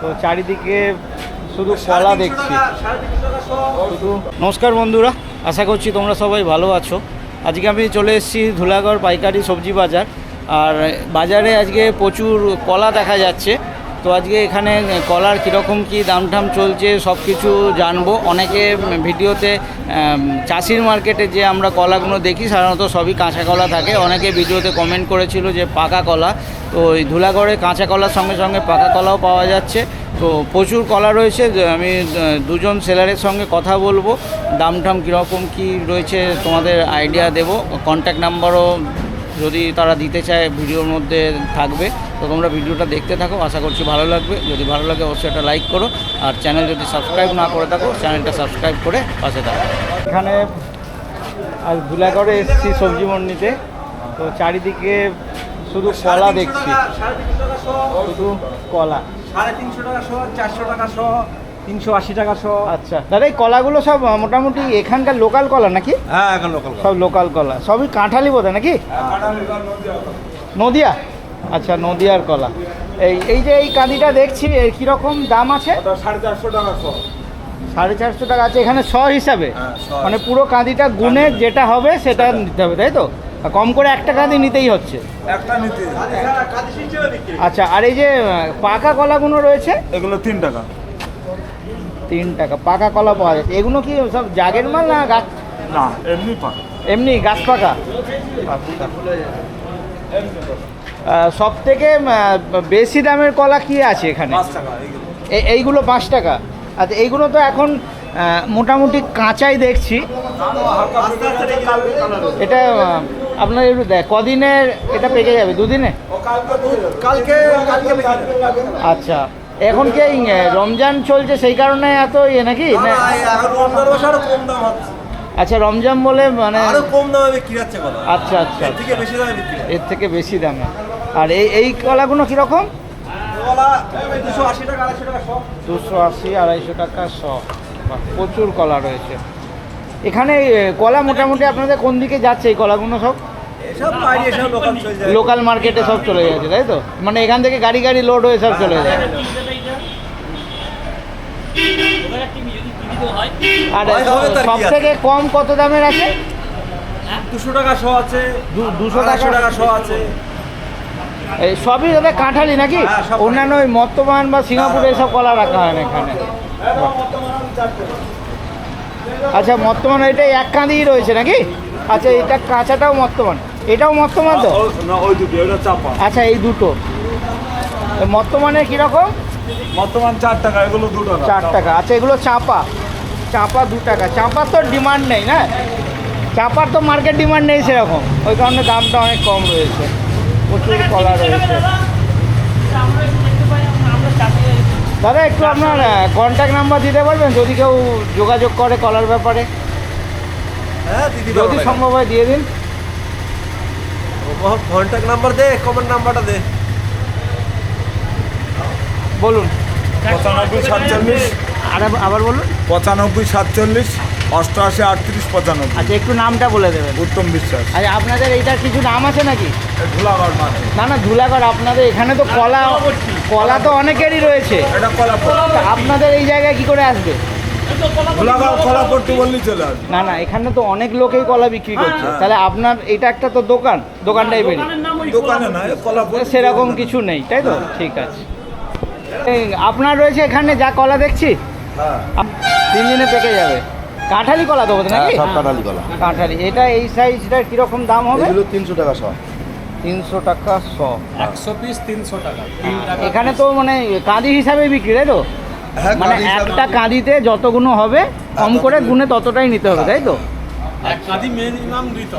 তো চারিদিকে শুধু কলা দেখছি। শুধু নমস্কার বন্ধুরা আশা করছি তোমরা সবাই ভালো আছো। আজকে আমি চলে এসেছি ধুলাগড় পাইকারি সবজি বাজার। আর বাজারে আজকে প্রচুর কলা দেখা যাচ্ছে। তো আজকে এখানে কলার কীরকম কী দাম টাম চলছে সব কিছু জানব। অনেকে ভিডিওতে চাষির মার্কেটে যে আমরা কলাগুলো দেখি, সাধারণত সবই কাঁচা কলা থাকে। অনেকে ভিডিওতে কমেন্ট করেছিল যে পাকা কলা। তো এই ধুলাগড়ে কাঁচা কলার সঙ্গে সঙ্গে পাকা কলাও পাওয়া যাচ্ছে। তো প্রচুর কলা রয়েছে। আমি দুজন সেলারের সঙ্গে কথা বলব। দাম টাম কীরকম কী রয়েছে তোমাদের আইডিয়া দেবো। কন্ট্যাক্ট নাম্বারও যদি তারা দিতে চায় ভিডিওর মধ্যে থাকবে তো তোমরা ভিডিওটা দেখতে থাকো আশা করছি ভালো লাগবে। যদি ভালো লাগে অবশ্যই একটা লাইক করো। আর চ্যানেল যদি সাবস্ক্রাইব না করে থাকো চ্যানেলটা সাবস্ক্রাইব করে পাশে থাকো। এখানে আজ ধুলাগড়ে এসেছি সবজি মন্ডিতে। তো চারিদিকে শুধু কলা দেখছি। শুধু কলা। সাড়ে তিনশো টাকা শো চারশো টাকা শো তিনশো আশি টাকা শো। আচ্ছা। দাদা এই কলাগুলো সব মোটামুটি এখানকার লোকাল কলা নাকি? হ্যাঁ এখন লোকাল সব লোকাল কলা। সবই কাঁঠালি বোধ নাকি? নদিয়া আচ্ছা নদিয়ার কলা। এই এই যে এই কাঁদিটা দেখছি এর কীরকম দাম আছে? সাড়ে চারশো টাকা সাড়ে চারশো টাকা আছে এখানে শ হিসাবে। হ্যাঁ, মানে পুরো কাঁদিটা গুনে যেটা হবে সেটা নিতে হবে তাই তো? কম করে একটা কাঁদি নিতেই হচ্ছে। নিতে আচ্ছা আর এই যে পাকা কলাগুলো রয়েছে? এগুলো তিন টাকা। তিন টাকা পাকা কলা পাওয়া যাচ্ছে এগুলো কি সব জাগের মাল না গাছ? না এমনি পাকা। এমনি গাছ পাকা? সব থেকে বেশি দামের কলা কি আছে এখানে? এইগুলো পাঁচ টাকা। আচ্ছা এইগুলো তো এখন মোটামুটি কাঁচাই দেখছি। এটা আপনার একটু দেখ কদিনের এটা পেকে যাবে? দুদিনে? কালকে আচ্ছা। এখন কি রমজান চলছে সেই কারণে এত ইয়ে নাকি? না রমজান মাসে আরও কম দাম হচ্ছে আচ্ছা রমজান বলে মানে আরও কম দামে বিক্রি হচ্ছে কলা আচ্ছা আচ্ছা এর থেকে বেশি দামে বিক্রি এর থেকে বেশি দামে। আর এই এই কলাগুলো কীরকম? কলা দুশো আশি টাকা আড়াইশো টাকা শো। দুশো আশি আড়াইশো টাকা শ। প্রচুর কলা রয়েছে। এখানে কলা মোটামুটি আপনাদের কোন দিকে যাচ্ছে এই কলাগুলো সব? লোকাল মার্কেটে সব চলে যাচ্ছে তাই তো? মানে এখান থেকে গাড়ি গাড়ি লোড হয়ে সব চলে যায়। আর হয় সব থেকে কম কত দামের আছে? দুশো টাকা শো আছে। দুশো টাকা? শো আছে। এই সবই দাদা কাঁঠালি নাকি? হ্যাঁ, অন্যান্য ওই মর্তমান বা সিঙ্গাপুরে এসব কলা রাখা হয় না এখানে। আচ্ছা মর্তমান এটা এক কাঁদিই রয়েছে নাকি? আচ্ছা এটা কাঁচাটাও মর্তমান এটাও মর্তমান তো? আচ্ছা এই দুটো। মর্তমানের কীরকম? বর্তমান চার টাকা এগুলো দু টাকা। চার টাকা। আচ্ছা এগুলো চাপা। চাপা দু টাকা। চাপার তো ডিমান্ড নেই না? চাপার তো মার্কেট ডিমান্ড নেই সেরকম। ওই কারণে দামটা অনেক কম রয়েছে। প্রচুর কলা রয়েছে। দাদা একটু আপনার কন্ট্যাক্ট নাম্বার দিতে পারবেন? যদি কেউ যোগাযোগ করে কলার ব্যাপারে। হ্যাঁ দিদি যদি সম্ভব হয় দিয়ে দিন। কন্ট্যাক্ট নাম্বার দে কমেন্ট নাম্বারটা দে। বলুন। পঁচানব্বই সাতচল্লিশ। আর আবার বলুন। পঁচানব্বই সাতচল্লিশ অষ্টআশি আটত্রিশ পঁচানব্বই। আচ্ছা একটু নামটা বলে দেবেন। উত্তম বিশ্বাস। আচ্ছা আপনাদের এইটার কিছু নাম আছে নাকি? ধুলাগড় মাঠ না না ধুলাগড় আপনাদের এখানে তো কলা কলা তো অনেকেরই রয়েছে। এটা আপনাদের এই জায়গায় কি করে আসবে? না না এখানে তো অনেক লোকেই কলা বিক্রি করছে। তাহলে আপনার এটা একটা তো দোকান দোকানটাই বেরি। দোকানে না সেরকম কিছু নেই তাই তো? ঠিক আছে। আপনার রয়েছে এখানে যা কলা দেখছি? হ্যাঁ। তিন দিনে পেকে যাবে। কাঁঠালি কলা দেবো তো নাকি? সব কাটালি কলা। কাঁঠালি। এটা এই সাইজটার কীরকম দাম হবে? এগুলো তিনশো টাকা সব তিনশো টাকা শ। একশো পিস তিনশো টাকা। এখানে তো মানে কাঁদি হিসাবে বিক্রি তাই তো? হ্যাঁ মানে একটা কাঁদিতে যতগুলো হবে কম করে গুনে ততটাই নিতে হবে তাই তো?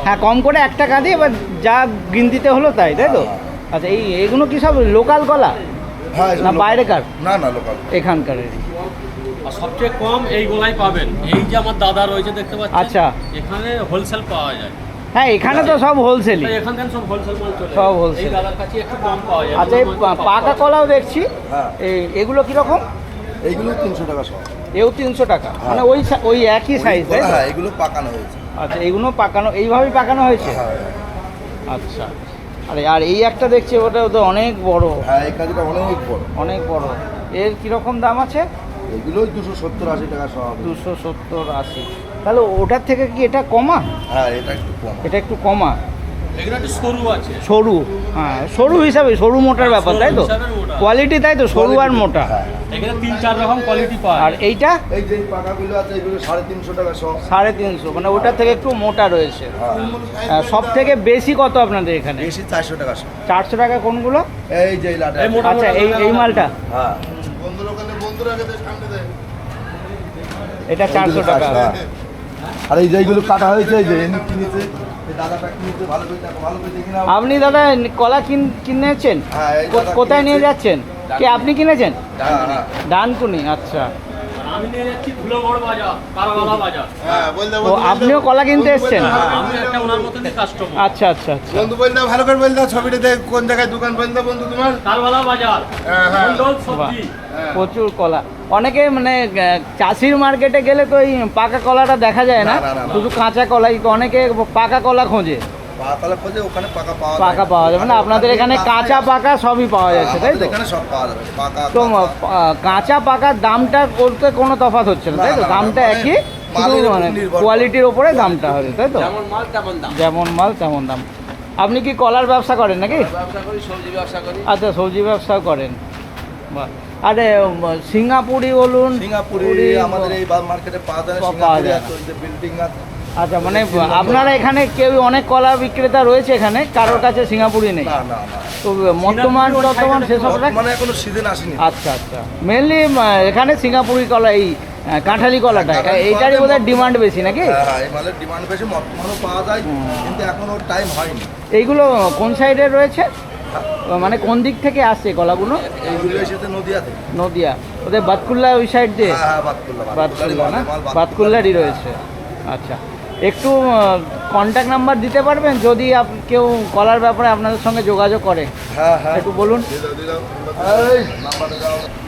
হ্যাঁ কম করে একটা কাঁদি এবার যা গিনতিতে হলো তাই তাই তো? আচ্ছা এই এগুলো কি সব লোকাল কলা? হ্যাঁ না বাইরেকার? না না লোকাল। এখানকার। আর সবচেয়ে কম এই গোলাই পাবেন। এই যে আমার দাদা রয়েছে দেখতে পাচ্ছেন? আচ্ছা। এখানে হোলসেল পাওয়া যায়। হ্যাঁ এখানে তো সব হোলসেলই তাই এখান থেকে সব হোলসেল সব যায়। wholesale। এই দাদার কাছে একটু কম পাওয়া যায়। আচ্ছা পা- পাকা কলাও দেখছি। হ্যাঁ। এই এগুলো কীরকম? এইগুলো তিনশো টাকা সব। এও তিনশো টাকা। মানে ওই ওই একই সাইজ? হ্যাঁ এগুলো পাকানো হয়েছে। আচ্ছা এগুলো পাকানো এইভাবেই পাকানো হয়েছে? হ্যাঁ। আচ্ছা। আরে আর এই একটা দেখছি ওটা তো অনেক বড়। হ্যাঁ এই কাজটা অনেক বড়। অনেক বড়। এর কীরকম দাম আছে? এগুলো দুশো সত্তর আশি টাকা সব। দুশো সত্তর আশি। তাহলে ওটার থেকে কি এটা কমা? হ্যাঁ এটা একটু কম। এটা একটু কমা। সরু আছে। সরু হ্যাঁ সরু হিসাবে সরু মোটার ব্যাপার তাই তো। কোয়ালিটি তাই তো সরু আর মোটা। হ্যাঁ। এখানে তিন চার রকম কোয়ালিটি পায় আর এইটা? এই যে পাকাগুলো আছে এগুলো সাড়ে তিনশো টাকা সহ সাড়ে তিনশো মানে ওটার থেকে একটু মোটা রয়েছে। সব থেকে বেশি কত আপনাদের এখানে? বেশি চারশো টাকা চারশো টাকা কোনগুলো? এই যে এই লাটা এই মোটা আচ্ছা এই এই মালটা? হ্যাঁ। এটা চারশো টাকা হ্যাঁ। আর এই যেগুলো কাটা হয়েছে এই যে কিনেছে আপনি দাদা কলা কিন কিনেছেন? হ্যাঁ, কো- কোথায় নিয়ে যাচ্ছেন? কি আপনি কিনেছেন? হ্যাঁ হ্যাঁ। ডানকুনি আচ্ছা। আমি নিয়ে যাচ্ছি ধুলোগড় বাজার কারওয়ালা বাজার। তো আপনিও কলা কিনতে এসছেন? আমি একটা ওনার মতনই কাস্টমার আচ্ছা আচ্ছা আচ্ছা। বন্ধু বল দাও ভালো করে বল দাও ছবিটা দেখ কোন জায়গায় দোকান বল দাও বন্ধু তোমার। বাজার হ্যাঁ, হ্যাঁ। প্রচুর কলা। অনেকে মানে চাষির মার্কেটে গেলে তো এই পাকা কলাটা দেখা যায় না। শুধু কাঁচা কলাই অনেকে পাকা কলা খোঁজে। পাতালা খোঁজে ওখানে পাকা পাওয়া যায়। পাকা পাওয়া যাবে না আপনাদের এখানে কাঁচা পাকা সবই পাওয়া যাচ্ছে তাই আমাদের তো এখানে সব পাওয়া যাবে পাকা তো কাঁচা। পাকার দামটা করতে কোনো তফাৎ হচ্ছে না তাই তো? দামটা মানে একই উপর মানে কোয়ালিটির ওপরে দামটা হবে তাই তো? যেমন মাল তেমন দাম। যেমন মাল তেমন দাম। আপনি কি কলার ব্যবসা করেন নাকি? ব্যবসা করি সবজি ব্যবসা করি। আচ্ছা সবজি ব্যবসাও করেন। বাহ। আরে সিঙ্গাপুরি বলুন সিঙ্গাপুরি আমাদের এই মার্কেটে পাওয়া যায় সিঙ্গাপুরি বিল্ডিং আছে। আচ্ছা মানে আপনারা এখানে কেউ অনেক কলা বিক্রেতা রয়েছে এখানে কারোর কাছে সিঙ্গাপুরি নেই। তো বর্তমান বর্তমান সেসব মানে এখনও সিজন আসেনি। আচ্ছা আচ্ছা। মেনলি এখানে সিঙ্গাপুরি কলা এই কাঁঠালি কলাটা এইটারই বোধহয় ডিমান্ড বেশি নাকি? হ্যাঁ হ্যাঁ ডিমান্ড বেশি বর্তমানেও পাওয়া যায় কিন্তু এখনও টাইম হয়নি। এইগুলো কোন সাইডে রয়েছে? মানে কোন দিক থেকে আসছে কলাগুলো? নদিয়া। ওদের বাতকুল্লা ওই সাইড দিয়ে? হ্যাঁ হ্যাঁ বাতকুল্লা বাতকুল্লা না? বাতকুল্লারই রয়েছে। আচ্ছা। একটু কন্ট্যাক্ট নাম্বার দিতে পারবেন? যদি কেউ কলার ব্যাপারে আপনাদের সঙ্গে যোগাযোগ করে। হ্যাঁ হ্যাঁ। একটু বলুন।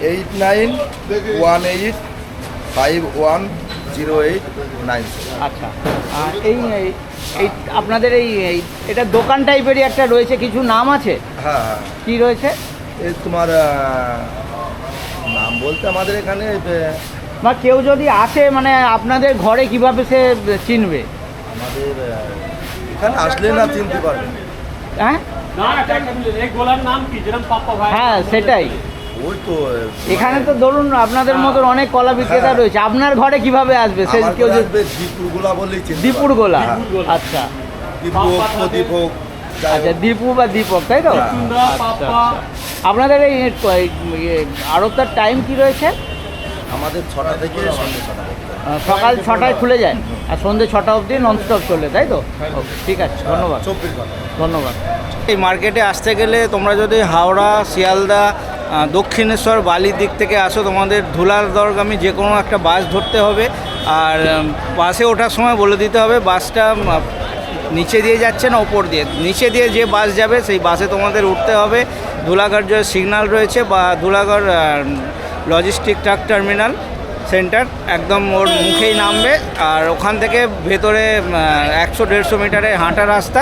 Eight nine one eight five one zero eight nine আচ্ছা। আর এই এই- আপনাদের এই এটা দোকান টাইপেরই একটা রয়েছে। কিছু নাম আছে? হ্যাঁ হ্যাঁ। কি রয়েছে? তোমার নাম বলতে আমাদের এখানে বা কেউ যদি আসে মানে আপনাদের ঘরে কীভাবে সে চিনবে? আমাদের এখানে আসলে না চিনতে পারবে। হ্যাঁ? হ্যাঁ সেটাই। ওই তো এখানে তো ধরুন আপনাদের মতন অনেক কলা বিক্রেতা হ্যাঁ। রয়েছে। আপনার ঘরে কীভাবে আসবে? সে কেউ দীপুর গোলা বললেই দীপুর গোলা। হ্যাঁ। আচ্ছা। আচ্ছা দীপু বা দীপক তাই তো? হ্যাঁ। আচ্ছা। আচ্ছা। আপনাদের এই আড়তটার টাইম কি রয়েছে? আমাদের ছটা থেকে সন্ধ্যে ছটা সকাল ছটায় খুলে যায় আর সন্ধ্যে ছটা অবধি ননস্টপ চলে তাই তো? ঠিক আছে ধন্যবাদ। চব্বিশ ঘণ্টা। ধন্যবাদ। এই মার্কেটে আসতে গেলে তোমরা যদি হাওড়া শিয়ালদা দক্ষিণেশ্বর বালির দিক থেকে আসো তোমাদের ধুলার দরগামী যে কোনো একটা বাস ধরতে হবে। আর বাসে ওঠার সময় বলে দিতে হবে বাসটা নিচে দিয়ে যাচ্ছে না ওপর দিয়ে? নিচে দিয়ে যে বাস যাবে সেই বাসে তোমাদের উঠতে হবে। ধুলাগড় যে সিগন্যাল রয়েছে বা Dhulagarh logistic truck terminal centre একদম ওর মুখেই নামবে। আর ওখান থেকে ভেতরে একশো দেড়শো মিটারে হাঁটা রাস্তা,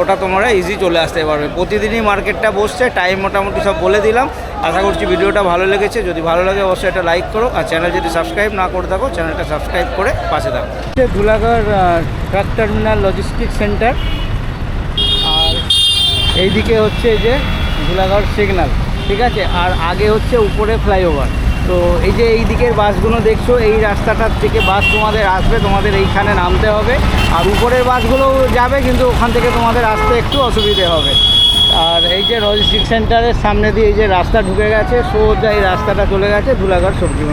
ওটা তোমরা ইজি চলে আসতে পারবে। প্রতিদিনই মার্কেটটা বসছে টাইম মোটামুটি সব বলে দিলাম। আশা করছি ভিডিওটা ভালো লেগেছে। যদি ভালো লাগে, অবশ্যই একটা লাইক করো। আর চ্যানেল যদি সাবস্ক্রাইব না করে থাকো চ্যানেলটা সাবস্ক্রাইব করে পাশে থাকো। Dhulagarh truck terminal logistic centre আর এইদিকে হচ্ছে যে ধুলাগড় সিগনাল ঠিক আছে? আর আগে হচ্ছে উপরে ফ্লাইওভার। তো এই যে এই দিকের বাসগুলো দেখছ, এই রাস্তাটার থেকে বাস তোমাদের আসবে, তোমাদের এইখানে নামতে হবে। আর উপরের বাসগুলো যাবে, কিন্তু ওখান থেকে তোমাদের আসতে একটু অসুবিধে হবে। আর এই যে লজিস্টিক সেন্টারের সামনে দিয়ে এই যে রাস্তা ঢুকে গেছে, সোজা এই রাস্তাটা চলে গেছে ধুলাগড় সবজি